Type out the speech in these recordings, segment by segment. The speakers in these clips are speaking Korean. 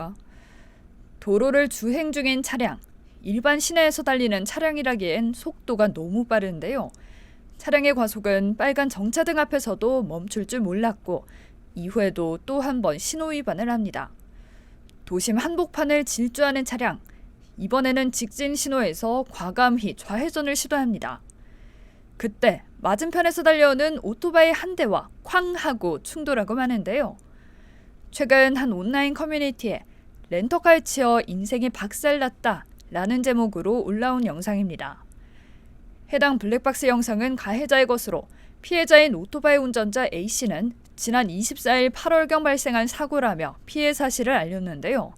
있을까? 도로를 주행 중인 차량. 일반 시내에서 달리는 차량이라기엔 속도가 너무 빠른데요. 차량의 과속은 빨간 정차등 앞에서도 멈출 줄 몰랐고 이후에도 또 한 번 신호 위반을 합니다. 도심 한복판을 질주하는 차량. 이번에는 직진 신호에서 과감히 좌회전을 시도합니다. 그때 맞은편에서 달려오는 오토바이 한 대와 쾅 하고 충돌하고 마는데요. 최근 한 온라인 커뮤니티에 렌터카에 치여 인생이 박살났다 라는 제목으로 올라온 영상입니다. 해당 블랙박스 영상은 가해자의 것으로 피해자인 오토바이 운전자 A씨는 지난 24일 8월경 발생한 사고라며 피해 사실을 알렸는데요.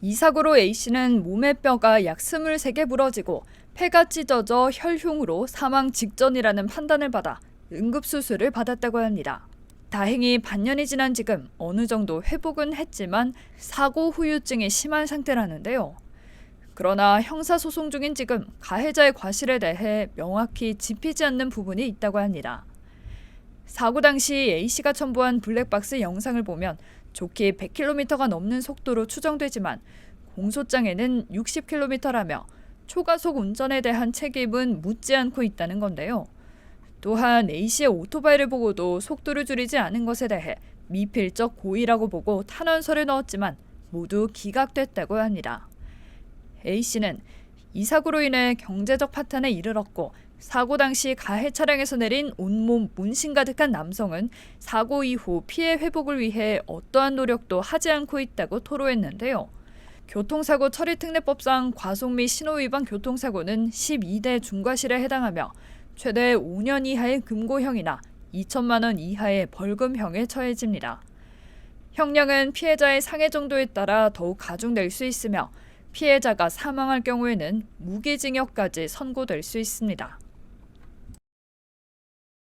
이 사고로 A씨는 몸의 뼈가 약 23개 부러지고 폐가 찢어져 혈흉으로 사망 직전이라는 판단을 받아 응급수술을 받았다고 합니다. 다행히 반년이 지난 지금 어느 정도 회복은 했지만 사고 후유증이 심한 상태라는데요. 그러나 형사소송 중인 지금 가해자의 과실에 대해 명확히 짚이지 않는 부분이 있다고 합니다. 사고 당시 A씨가 첨부한 블랙박스 영상을 보면 좋게 100km가 넘는 속도로 추정되지만 공소장에는 60km라며 초가속 운전에 대한 책임은 묻지 않고 있다는 건데요. 또한 A씨의 오토바이를 보고도 속도를 줄이지 않은 것에 대해 미필적 고의라고 보고 탄원서를 넣었지만 모두 기각됐다고 합니다. A씨는 이 사고로 인해 경제적 파탄에 이르렀고 사고 당시 가해 차량에서 내린 온몸 문신 가득한 남성은 사고 이후 피해 회복을 위해 어떠한 노력도 하지 않고 있다고 토로했는데요. 교통사고 처리특례법상 과속 및 신호위반 교통사고는 12대 중과실에 해당하며 최대 5년 이하의 금고형이나 2천만 원 이하의 벌금형에 처해집니다. 형량은 피해자의 상해 정도에 따라 더욱 가중될 수 있으며 피해자가 사망할 경우에는 무기징역까지 선고될 수 있습니다.